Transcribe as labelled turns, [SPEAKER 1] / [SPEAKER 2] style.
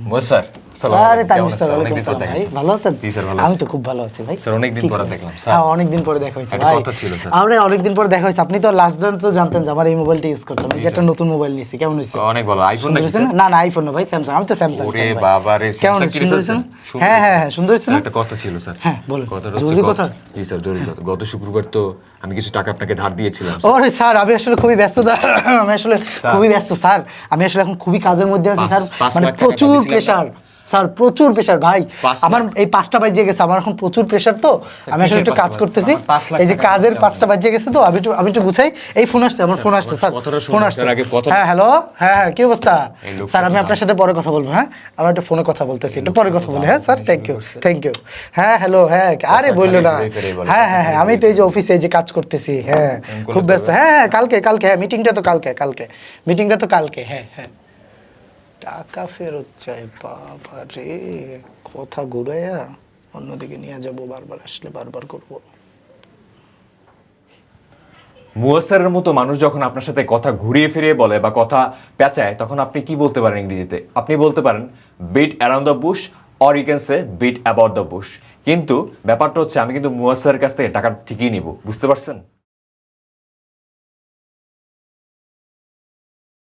[SPEAKER 1] মোজ sir
[SPEAKER 2] আরে Tanvir sir ওয়ালাইকুম
[SPEAKER 1] অনেকদিন পর
[SPEAKER 2] আসসালাম
[SPEAKER 1] দেখা
[SPEAKER 2] ভাই
[SPEAKER 1] স্যার।
[SPEAKER 2] ভালো আছেন?
[SPEAKER 1] জি স্যার ভালো
[SPEAKER 2] আমি তো খুব ভালো আছি ভাই।
[SPEAKER 1] স্যার, অনেকদিন পরে দেখলাম, স্যার।
[SPEAKER 2] হ্যাঁ অনেকদিন পরে দেখা হয়েছে ভাই।
[SPEAKER 1] কথা ছিল, স্যার।
[SPEAKER 2] আমরা অনেকদিন পরে দেখা হয়েছে। আপনি তো লাস্ট জন তো জানতেন যে আমার এই মোবাইলটা ইউজ করতাম। এই যে একটা নতুন মোবাইল নিয়েছি কেমন হয়েছে?
[SPEAKER 1] অনেক ভালো। আইফোন নাকি
[SPEAKER 2] না? না না আইফোন না ভাই স্যামসাং আমি তো স্যামসাং
[SPEAKER 1] ওরে বাবা রে
[SPEAKER 2] কেমন
[SPEAKER 1] Samsung
[SPEAKER 2] হয়েছে?
[SPEAKER 1] কিনে
[SPEAKER 2] সুন্দর হয়েছে না?
[SPEAKER 1] ফেলছেন? সুন্দর
[SPEAKER 2] হ্যাঁ হ্যাঁ হ্যাঁ সুন্দর হয়েছে না?
[SPEAKER 1] একটা কথা ছিল স্যার।
[SPEAKER 2] হ্যাঁ, বলুন।
[SPEAKER 1] কথাটা
[SPEAKER 2] জরুরি কথা?
[SPEAKER 1] গত- জি স্যার জরুরি কথা। গত শুক্রবার তো আমি কিছু টাকা আপনাকে ধার দিয়েছিলাম
[SPEAKER 2] ওরে স্যার আমি আসলে খুবই ব্যস্ত আমি আসলে খুবই ব্যস্ত স্যার। আমি আসলে এখন খুবই কাজের মধ্যে আছি স্যার। মানে প্রচুর? প্রেশার স্যার প্রচুর প্রেশার ভাই। আমার এই পাঁচটা বাজে গেছে আমার এখন প্রচুর প্রেশার তো। আমি আসলে একটু কাজ করতেছি। এই যে কাজের পাঁচটা বাজে গেছে তো আমি একটু আমি একটু গুছাই। এই ফোন আসছে আমার ফোন আসছে স্যার ফোন আসছে। হ্যাঁ হ্যালো হ্যাঁ হ্যাঁ কি অবস্থা? স্যার আমি আপনার সাথে পরে কথা বলব হ্যাঁ? আমার একটা ফোনে কথা বলতেছি একটু পরে কথা বলি হ্যাঁ sir? Thank you thank you হ্যাঁ হ্যালো হ্যাঁ আরে বলল না। হ্যাঁ হ্যাঁ হ্যাঁ আমি তো এই যে অফিসে এই যে কাজ করতেছি হ্যাঁ খুব ব্যস্ত। হ্যাঁ হ্যাঁ কালকে কালকে হ্যাঁ মিটিংটা তো কালকে কালকে মিটিংটা তো কালকে হ্যাঁ হ্যাঁ। টাকা ফেরত চাই, বাবা রে। কথা ঘুরাইয়া অন্যদিকে নিয়ে যাব, বারবার আসলে বারবার করব।
[SPEAKER 3] মুয়াসসারের মতো মানুষ যখন আপনার সাথে কথা ঘুরিয়ে ফিরিয়ে বলে বা কথা পেঁচায়, তখন আপনি কি বলতে পারেন ইংরেজিতে? আপনি বলতে পারেন beat around the bush or you can say beat about the bush কিন্তু ব্যাপারটা হচ্ছে, আমি কিন্তু মুয়াসসারের কাছ থেকে টাকা ঠিকই নিব। বুঝতে পারছেন?